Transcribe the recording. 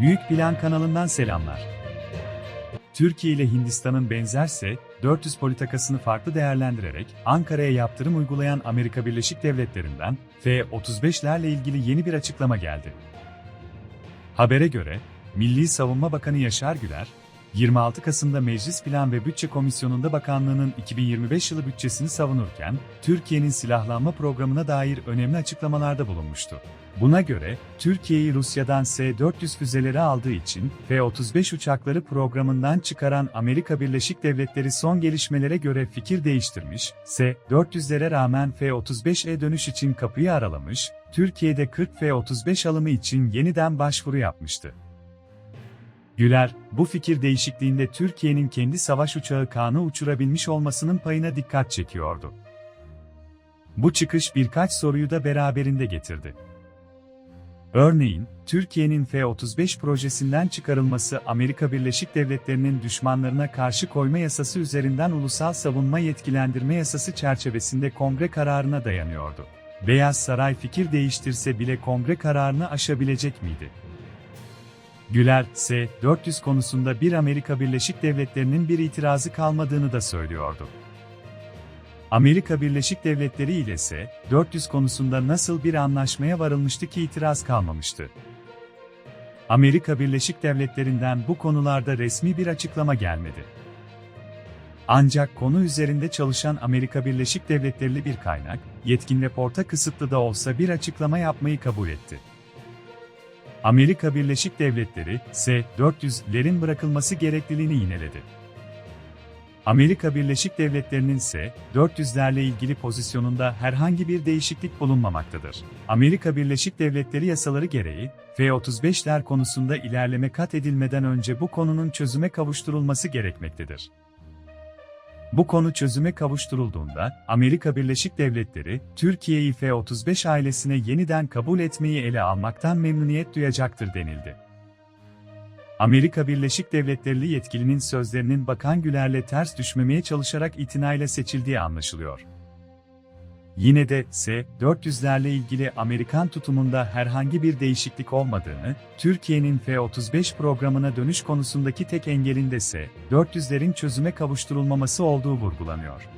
Büyük Plan kanalından selamlar. Türkiye ile Hindistan'ın benzerse 400 politikasını farklı değerlendirerek Ankara'ya yaptırım uygulayan Amerika Birleşik Devletleri'nden F-35'lerle ilgili yeni bir açıklama geldi. Habere göre, Milli Savunma Bakanı Yaşar Güler, 26 Kasım'da Meclis Plan ve Bütçe Komisyonu'nda bakanlığının 2025 yılı bütçesini savunurken, Türkiye'nin silahlanma programına dair önemli açıklamalarda bulunmuştu. Buna göre, Türkiye'yi Rusya'dan S-400 füzeleri aldığı için F-35 uçakları programından çıkaran Amerika Birleşik Devletleri son gelişmelere göre fikir değiştirmiş, S-400'lere rağmen F-35'e dönüş için kapıyı aralamış, Türkiye'de 40 F-35 alımı için yeniden başvuru yapmıştı. Güler, bu fikir değişikliğinde Türkiye'nin kendi savaş uçağı Kaan'ı uçurabilmiş olmasının payına dikkat çekiyordu. Bu çıkış birkaç soruyu da beraberinde getirdi. Örneğin, Türkiye'nin F-35 projesinden çıkarılması Amerika Birleşik Devletleri'nin düşmanlarına karşı koyma yasası üzerinden ulusal savunma yetkilendirme yasası çerçevesinde kongre kararına dayanıyordu. Beyaz Saray fikir değiştirse bile kongre kararını aşabilecek miydi? Güler, S-400 konusunda bir Amerika Birleşik Devletleri'nin bir itirazı kalmadığını da söylüyordu. Amerika Birleşik Devletleri ile ise 400 konusunda nasıl bir anlaşmaya varılmıştı ki itiraz kalmamıştı. Amerika Birleşik Devletleri'nden bu konularda resmi bir açıklama gelmedi. Ancak konu üzerinde çalışan Amerika Birleşik Devletleri'li bir kaynak, yetkin raporta kısıtlı da olsa bir açıklama yapmayı kabul etti. Amerika Birleşik Devletleri, S-400'lerin bırakılması gerekliliğini yineledi. Amerika Birleşik Devletleri'nin ise 400'lerle ilgili pozisyonunda herhangi bir değişiklik bulunmamaktadır. Amerika Birleşik Devletleri yasaları gereği F-35'ler konusunda ilerleme kat edilmeden önce bu konunun çözüme kavuşturulması gerekmektedir. Bu konu çözüme kavuşturulduğunda Amerika Birleşik Devletleri Türkiye'yi F-35 ailesine yeniden kabul etmeyi ele almaktan memnuniyet duyacaktır denildi. Amerika Birleşik Devletleri'li yetkilinin sözlerinin Bakan Güler'le ters düşmemeye çalışarak itinayla seçildiği anlaşılıyor. Yine de S-400'lerle ilgili Amerikan tutumunda herhangi bir değişiklik olmadığını, Türkiye'nin F-35 programına dönüş konusundaki tek engelin de S-400'lerin çözüme kavuşturulmaması olduğu vurgulanıyor.